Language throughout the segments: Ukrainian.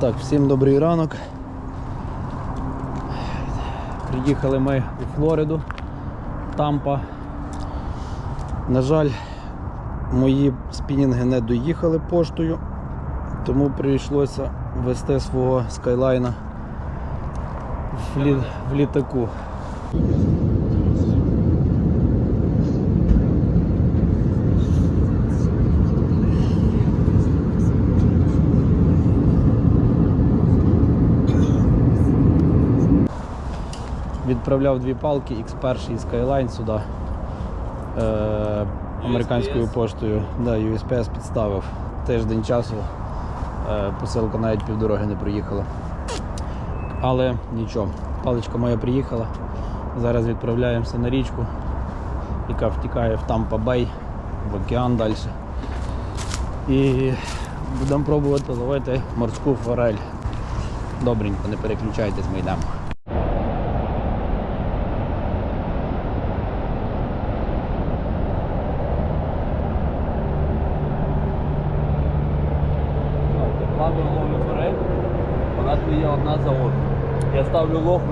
Так, всім добрий ранок. Приїхали ми у Флориду, Тампа. На жаль, мої спінінги не доїхали поштою, тому прийшлося вести свого скайлайна в, лі... в літаку. Відправляв дві палки X1 і Skyline сюди. Е, американською поштою. Да, USPS підставив. Тиждень часу. Е, посилка навіть півдороги не проїхала. Але нічого, паличка моя приїхала. Зараз відправляємося на річку, яка втікає в Тампа Бей, в океан далі. І будемо пробувати ловити морську форель. Добренько, не переключайтесь, ми йдемо.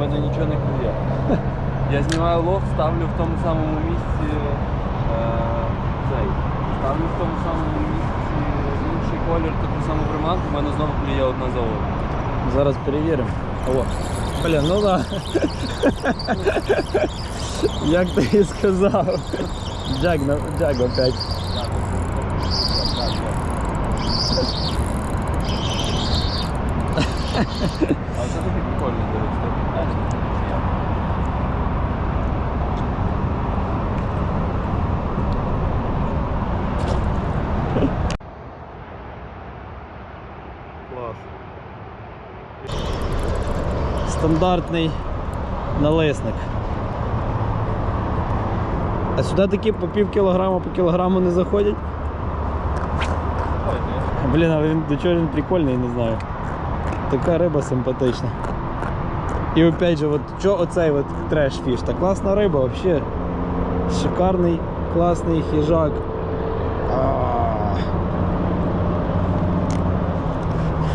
мене нічого не клює. Я знімаю лох, ставлю в тому самому місці е, цей. Ставлю в тому самому місці інший колір, таку саму приманку, в мене знову клює одна за одну. Зараз перевіримо. О, блін, ну да. Як ти і сказав. Джек, на- Джек опять. А це Стандартний налисник. А сюди такі по пів кілограма, по кілограму не заходять. Блін, але він до чого він прикольний, не знаю. Така риба симпатична. І опять же, от що оцей от треш фіш? Та класна риба, взагалі. Шикарний, класний хижак. А.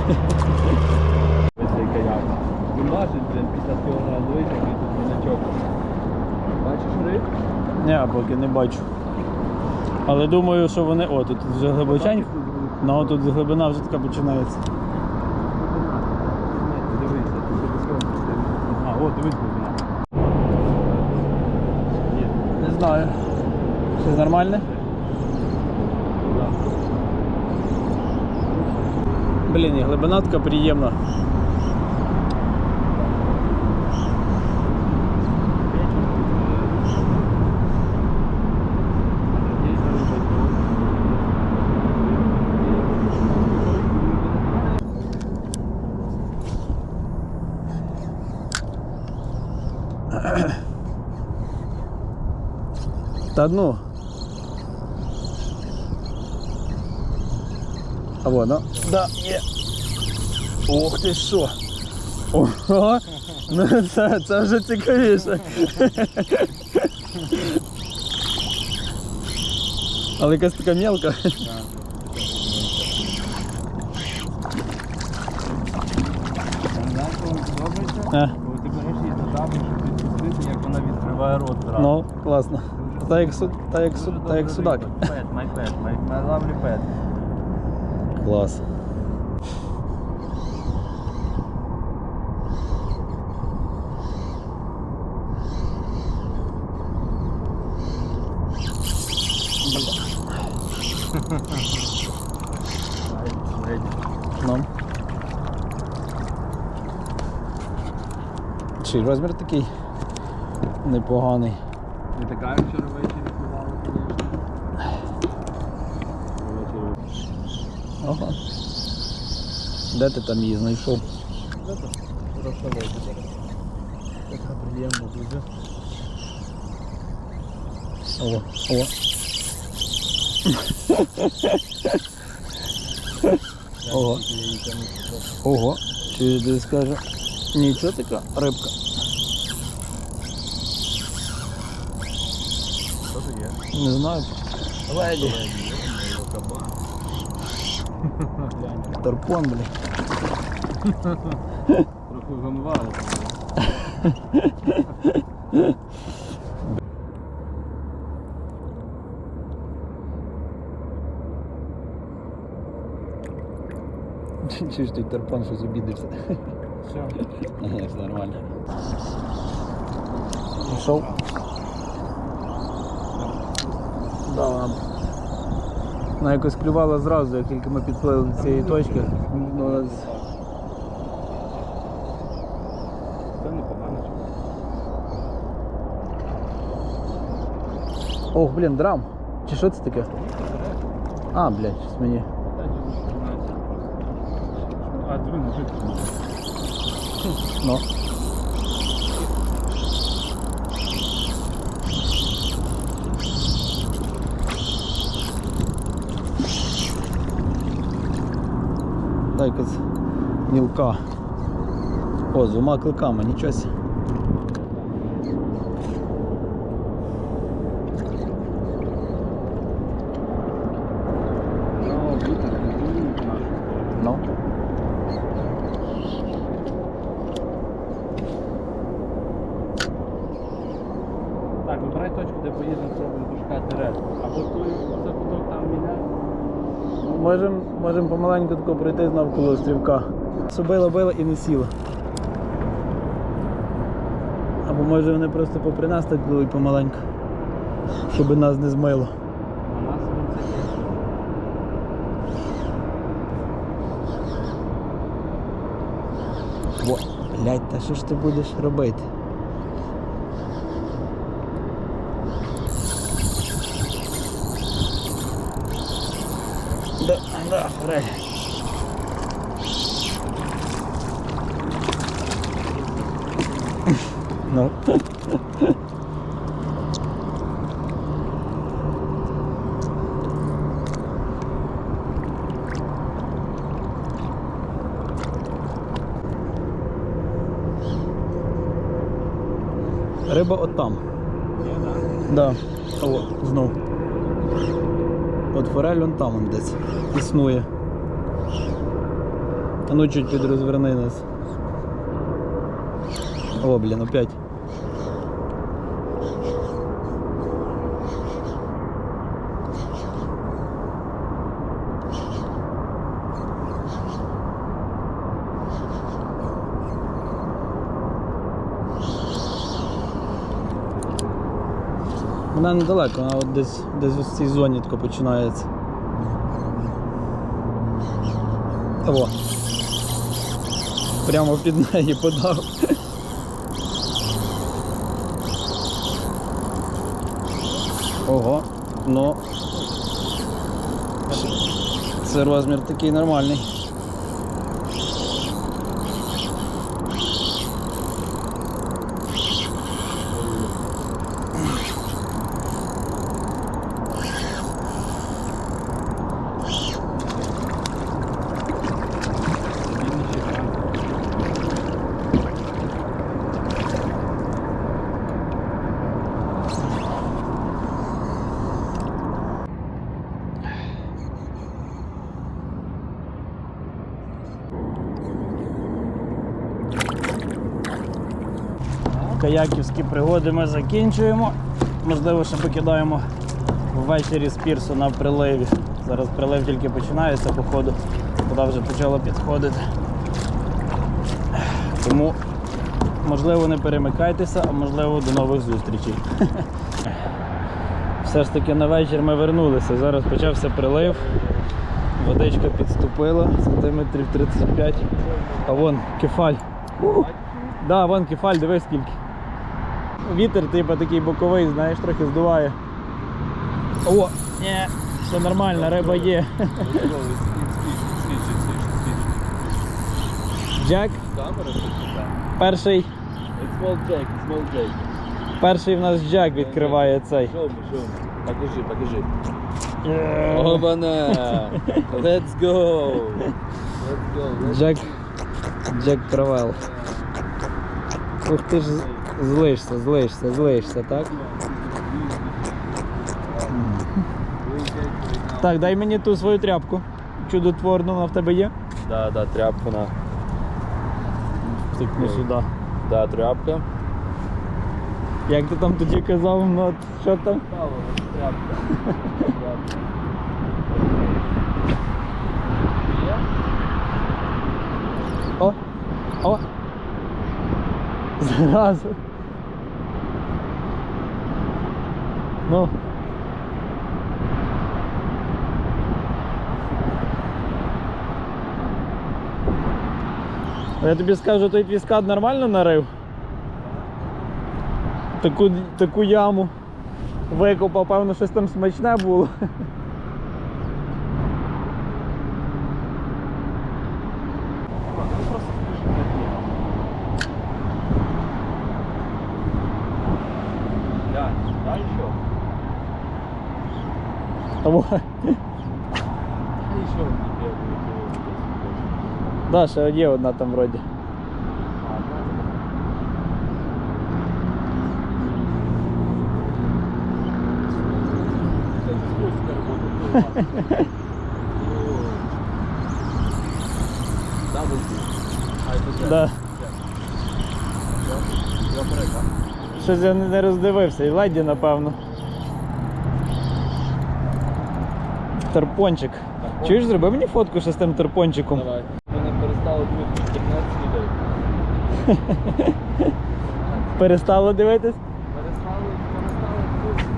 Каяк. Він важить, блін, 50 кг, дивись, який тут міначок. Бачиш риб? Ні, поки не бачу. Але думаю, що вони. О, тут вже глибочень. Ну тут глибина вже така починається. Дивися, тут обов'язково А, от дивись глибина. Ні, Не знаю. Щось нормальне? Блін, і глибина така приємна. Та ну. А воно. Да, є. Ох ти що. Ого. Ну це, це вже цікавіше. Але якась така мелка. Знаєш, що мені подобається? А, Коли ти береш її за жабу, щоб відпустити, як вона відкриває рот зразу. ну, класно. Та як, суд, та як, суд, та як судак. Пет, pet, my, my lovely pet. Клас. Ну. Чи розмір такий непоганий. Не така, вчора ввечері плавала, звісно. Ага. Де ти там її знайшов? Така приємна дуже. О, о. Ого. Ого. Чи ти скаже? Нічого така рибка. Що це є? Не знаю. Леді. Кабан. Тарпон, блядь. Трохи вимивали. Чи ж ти терпан, щось обідався? Все. Ні, все нормально. Пішов? Вона якось клювала зразу, як тільки ми підплили до цієї точки. Ну, вона з- Це непогано. Ох, блін, драм. Чи що це таке? А, блядь, щось мені. А, диви, мужик. Ну. Та якась мілка. О, з двома кликами, нічого сі. Ну, вітер, не нашу. Ну. Так, вибирай точку, де поїдемо, спробуємо пошукати ред. Або той закуток там міняє. Можемо можем помаленьку тако пройти навколо стрілка. Собила била і не сіла. Або може вони просто попри нас так пливуть помаленьку, щоб нас не змило. Блядь, та що ж ти будеш робити? Да, да. Ну. Риба от там. Да. О, знов. От форель он там он десь. Існує. А ну чуть підрозверни нас. О, блін, опять. Вона недалеко, вона от десь, десь у цій зоні починається. О. Прямо під неї подав. Ого, ну. Це розмір такий нормальний. Каяківські пригоди ми закінчуємо. Можливо, ще покидаємо ввечері з пірсу на приливі. Зараз прилив тільки починається, походу, вода вже почала підходити. Тому, можливо, не перемикайтеся, а можливо до нових зустрічей. Все ж таки на вечір ми вернулися. Зараз почався прилив. Водичка підступила сантиметрів 35. А вон кефаль. Ух. Да, вон кефаль, дивись скільки. Вітер, типу, такий боковий, знаєш, трохи здуває. О, ні, все нормально, риба є. Джек, перший, small Jake, small Jake. перший в нас Джек відкриває цей. Покажи, покажи. Обана! Let's go! Let's go. Джек, Джек Кравел. Ух ти ж злишся, злишся, злишся, так? Так, дай мені ту свою тряпку. Чудотворну, вона в тебе є? Да, да, тряпку на. стикну сюди. Да, тряпка. Як ти там тоді казав, ну що там? Тряпка. О! О! Зразу. Ну. Я тобі скажу, той твій нормально нарив? Таку, таку яму викопав, певно, щось там смачне було. Ну просто скажи на дне. Да, да еще. Тому, Да еще он не бегает. его да, ще є одна там вроді. здесь. А, одна это- Кстати, скользко работает. Да, был А это Джек. Да. Я- я брека. Щось я не не роздивився, і леді, напевно. Тарпончик. Чуєш, зроби мені фотку ще з тим тарпончиком. Давай. Мене перестало дивитися 15 людей. Перестало дивитись? Перестали, перестали дивитися.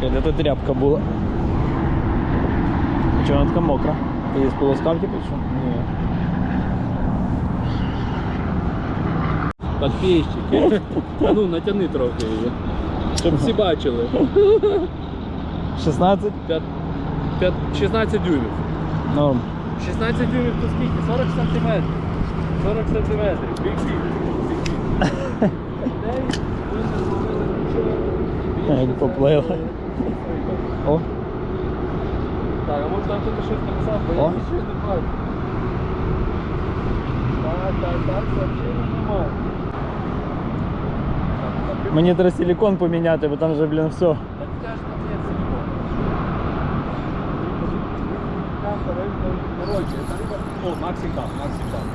Чи де тут тряпка була? Чого вона така мокра? Ти її сполоскав типу що? Ні. Подписчики. А ну натяни трохи її. Щоб всі бачили. 16? П'ят- п'ят- 16 дюймів. Ну, 16 дюймів то скільки? 40 сантиметрів. 40 сантиметрів. Зловили нічого. Як поплила. О, Так, а може там хтось щось написав, бо я нічого не бачу. Так, так, так, сообщення немає. Так, так, мені треба силикон поміняти, бо там вже, блін, все. Так я ж там є силикон. Камка, рибка, короче, это риба... О, Максик Кап, Максик Кап.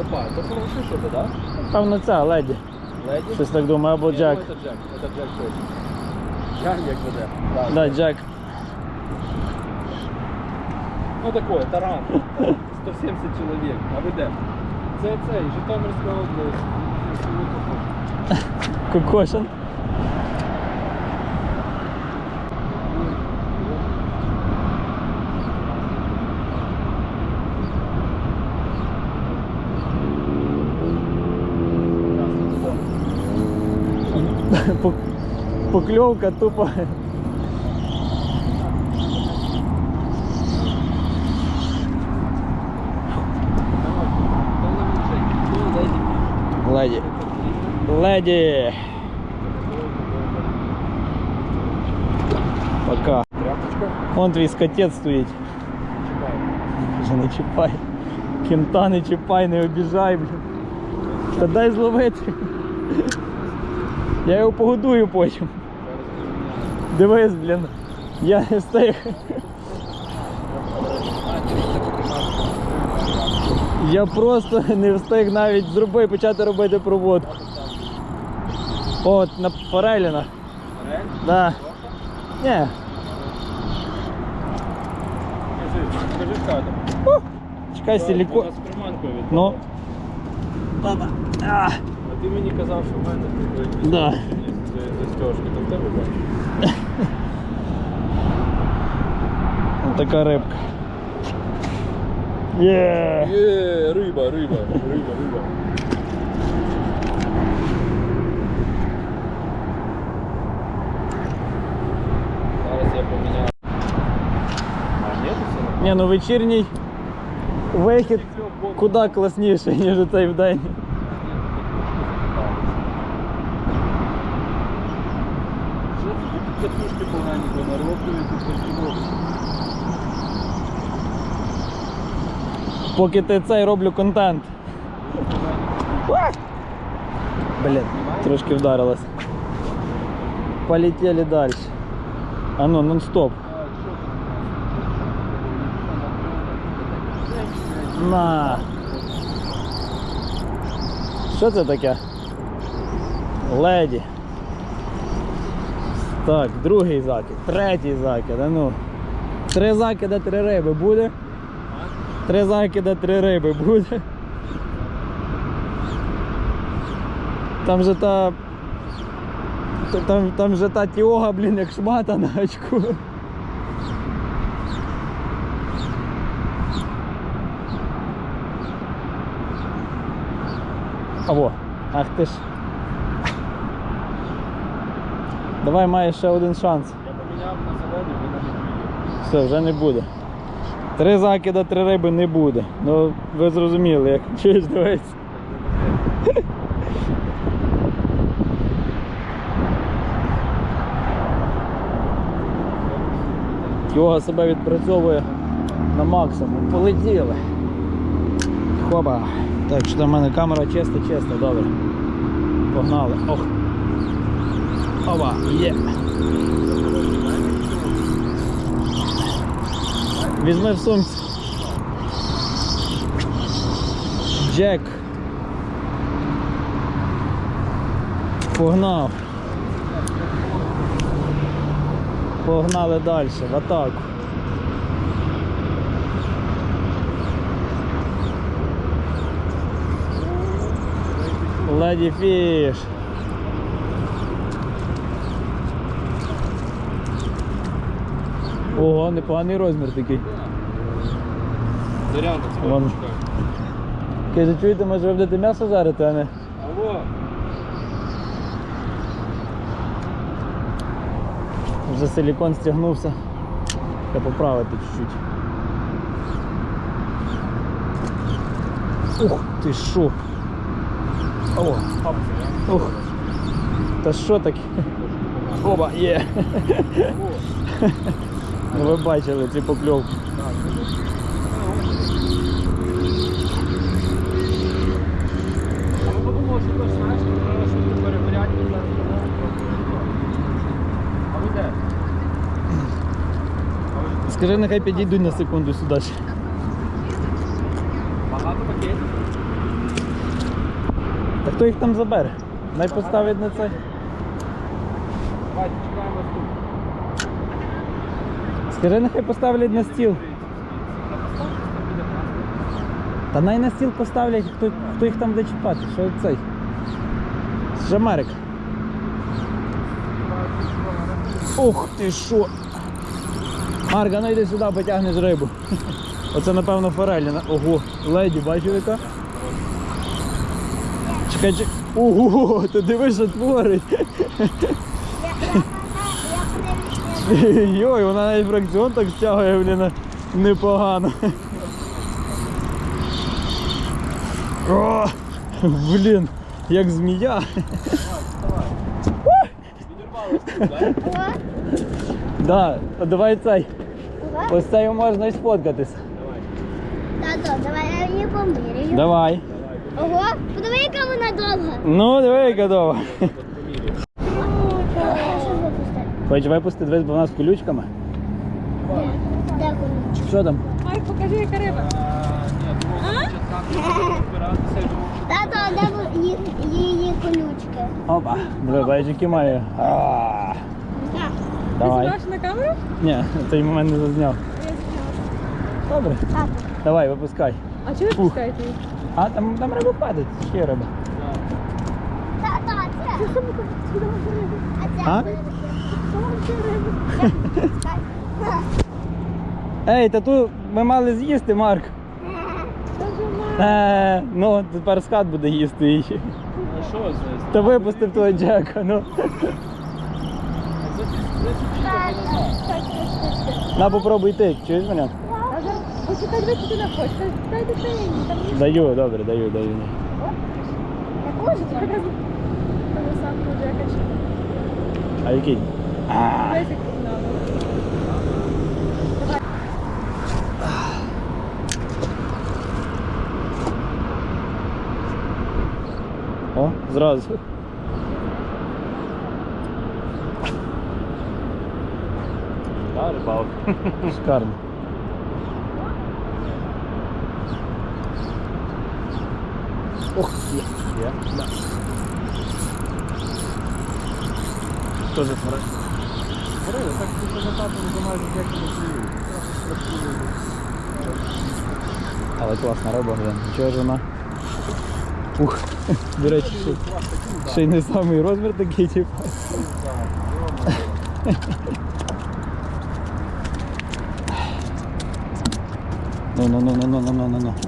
Опа, это хороший что-то, да? Певно, це леді. Леди? Щось так думаю, або Я Джек. думаю, Это Джек, это Джек точно. Джек як веде. Да. Да, Джек. Ну такое, таран. 170 чоловік, а ви де? Це цей, Житомирська область. Кокошин. Поклевка тупая. Лади. Леді. Пока. Вон твій скотець стоїть. Вже не чіпай. Кента не чіпай, не обіжай, блін. Та дай зловити. Я його погодую потім. Дивись, блін. Я не встиг. Я просто не встиг навіть зробити, почати робити проводку. О, От на Фореліна. Да. Ні. Скажи, що там. Чекай, силікон. Вона з приманкою від. Ну. Баба. А, А ти мені казав, що в мене типу, якісь Да. застежки, то в тебе бачиш? така рибка. Є. Є, риба, риба, риба, риба. Ні, ну вечірній вихід куди класніше, ніж цей понароблюють і? Поки ти цей роблю контент. Блін, трошки вдарилась. Полетіли далі. А ну, нон-стоп. А, що тут? На. Що це таке? Леді. Так, другий закид, третій закид, а ну. Три закида, три риби буде? Три закида, три риби буде. Там же та. та- Там, там же та тіога, блін, як шмата на очку. А ах ти ж. Давай маєш ще один шанс. Я поміняв на зелений, він не Все, вже не буде. Три закида, три риби не буде. Ну, ви зрозуміли, як чуєш, дивись. Йога себе відпрацьовує на максимум. Полетіли. Хоба. Так, що в мене камера чиста, чиста, добре. Погнали. Ох. Оба, є. Візьми в сумці. Джек. Погнав. Погнали далі, в атаку. Леді фіш. Ого, непоганий розмір такий. Варіант, Вон. Каже, чуєте, може ви будете м'ясо жарити, а не? Алло. Вже силікон стягнувся. Треба поправити чуть-чуть. Ух ти що? О, ух. Та що таке? Оба, є. Ну ви бачили ці покльовки. Я подумав, що ти знаєш, що треба щось перевіряти, і зараз знову пробую. А ви де? А ви Скажи, нехай підійдуть на секунду сюди. ще. Багато пакетів? Та хто їх там забере? Най поставить на це. Скажи, нехай поставлять на стіл. Та най на стіл поставлять, хто, хто їх там буде чіпати, що цей. Ще Марик. Ух ти що! Марка, ну йди сюди, потягнеш рибу. Оце напевно форель. Ого, леді, бачив яка? Чекай, чекай. Ого, ти дивись, що творить. Йой, вона навіть фракціон так стягує, блін, непогано. О, блін, як змія. Да, давай цей. Ось цей можна і сфоткатись. Тато, давай я її поміряю. Давай. Ого, подиви, яка вона довга. Ну, диви, яка довга. Випустити? Хочеш випусти дивись, бо в нас колючками. Що там? Майк, покажи, яка риба. Тато, а де її колючки? Опа. Диви, бачиш, які має. А, Давай. Ти на камеру? Ні, цей момент не зазняв. Добре. Давай, випускай. А чого ви пускаєте їх? А, там, там риба падає, ще риба. А це? А це? А? Ей, та ту ми мали з'їсти, Марк. Е, ну, тепер скат буде їсти її. Що це? Та випустив того Джека, ну. На, попробуй ти, чуєш мене? Почекай, ви туди не хочете. Дайте це мені, там є. Даю, добре, даю, даю. Таку ж? Там сам Джека. А який? А, Дивись, як погнали. о, зразу. Рибалка. Шикарно. Ох, є, є, да. Тоже форель. Форель, так ти затапом замажеш, як не Але класна риба, блин. Чого ж вона? Ух, до речі, ще, ще й не самий розмір такий, типу. Ну,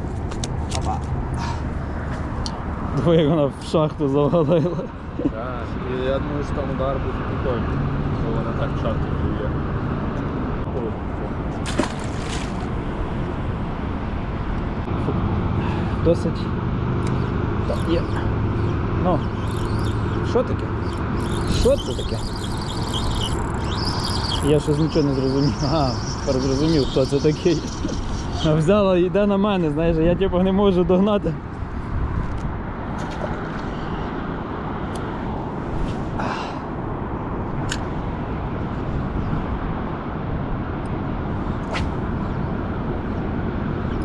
Як вона в шахту завалила. Так, і я думаю, що там удар буде прикольний, бо вона так в шахту клює. Ой, Досить. Так, є. Ну. Що таке? Що це таке? Я щось нічого не зрозумів. Ага, тепер зрозумів, хто це такий. Взяла йде на мене, знаєш, я типу не можу догнати.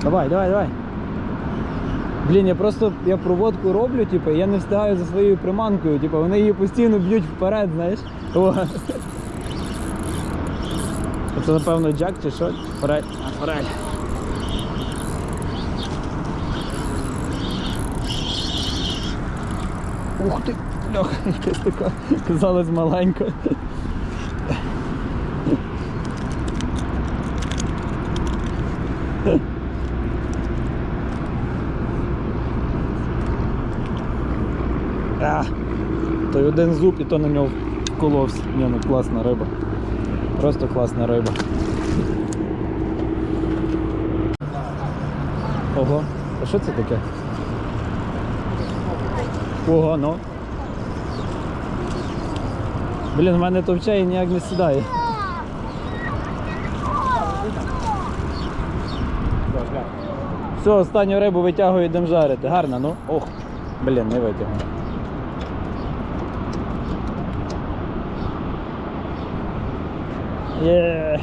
Давай, давай, давай. Блін, я просто я проводку роблю, типу, я не встигаю за своєю приманкою, типу, вони її постійно б'ють вперед, знаєш. О. Це напевно джак чи що? Форель. А, форель. Ух ти! Льох, якась така, казалось маленька. Той один зуб і то на нього вколовся. Ні, ну класна риба. Просто класна риба. Ого, а що це таке? Ого, ну. Блін, в мене товчає ніяк не сідає. Все, останню рибу витягую, йдемо жарити. Гарно, ну. Ох, блін, не витягну. Є.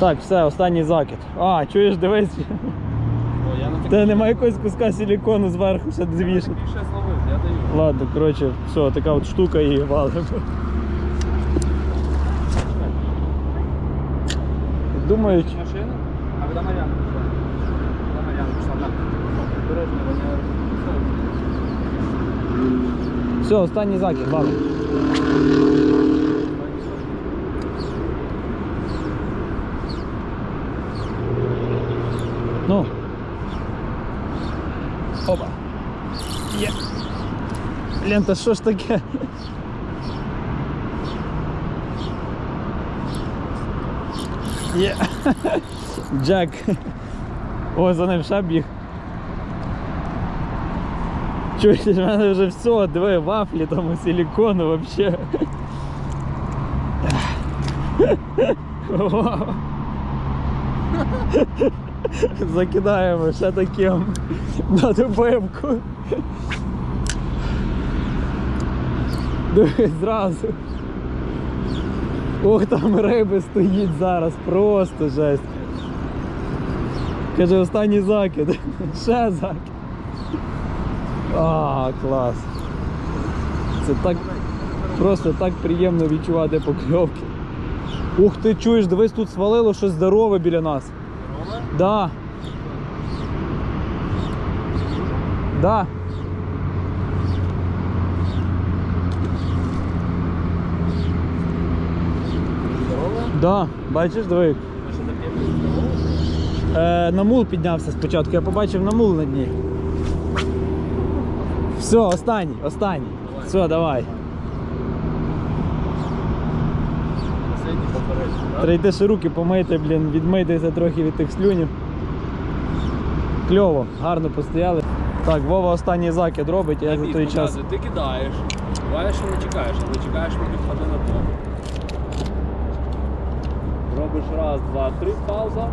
Так, все, останній закид. А, чуєш, дивись. О, я на Та немає якогось куска силікону зверху ще звішати. більше зловив, я даю. Ладно, коротше, все, така от штука і валимо. Думаю, чи- Машина? А куди Мар'яна пішла? Куди Мар'яна пішла? На. Обережно, вона... все, останній закид, ладно. Ну. Опа. Є. Блін, та що ж таке? Є. Джек. О, за ним ще біг. Чуєш, в мене вже все, диви, вафлі там у силікону вообще. Закидаємо ще таким на добивку. Диви, зразу. Ох, там риби стоїть зараз, просто жесть. Каже, останній закид. Ще закид. А, клас. Це так просто так приємно відчувати покльовки. Ух ти чуєш, дивись, тут свалило щось здорове біля нас. Да. Да. Да, бачиш, диви. Е, на мул піднявся спочатку, я побачив на мул на дні. Все, останній, останній. Все, давай. Последній попередній, руки помити, блін, відмитися трохи від тих слюнів. Кльово, гарно постояли. Так, Вова останній закид робить, я за той час. Ти кидаєш, буваєш, що не чекаєш, але чекаєш, поки впаде на дно. Робиш раз, два, три, пауза.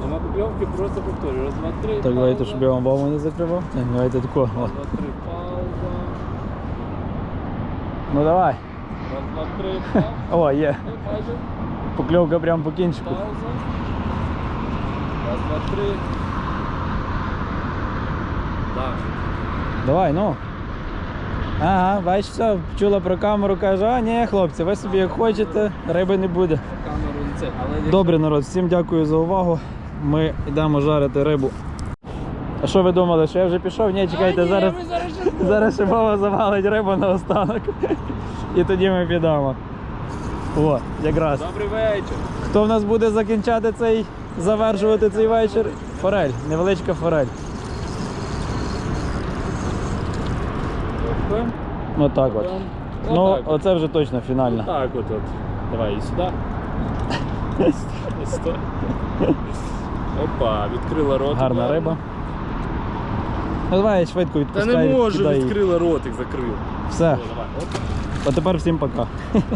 Нема покльовки, просто повторюй. Раз, два, три. Так, давайте, пауза. щоб я вам Вову не закривав. Ні, Давайте тако. Раз, два, три, пауза. Ну давай. Раз, два, три, пауза. О, є. Ну, майже. Покльовка прямо по кінчику. Пауза. Раз, два, три. Так. Давай, ну. Ага, бачиш, все, чула про камеру, каже, а ні, хлопці, ви собі як хочете, риби не буде. Добре, народ, всім дякую за увагу. Ми йдемо жарити рибу. А що ви думали, що я вже пішов? Ні, чекайте, зараз, зараз ще Вова завалить рибу на останок. І тоді ми підемо. О, якраз. Добрий вечір. Хто в нас буде закінчати цей, завершувати цей вечір? Форель, невеличка форель. Отак от. Ну, от. оце вже точно фінальна. Так от от. Давай і сюди. Так. Опа, відкрила рот. Гарна риба. Ну, давай швидко Та відпускай. не можу, кидай її. відкрила ротик, закрив. Все. О, давай. Оп. А тепер всім пока.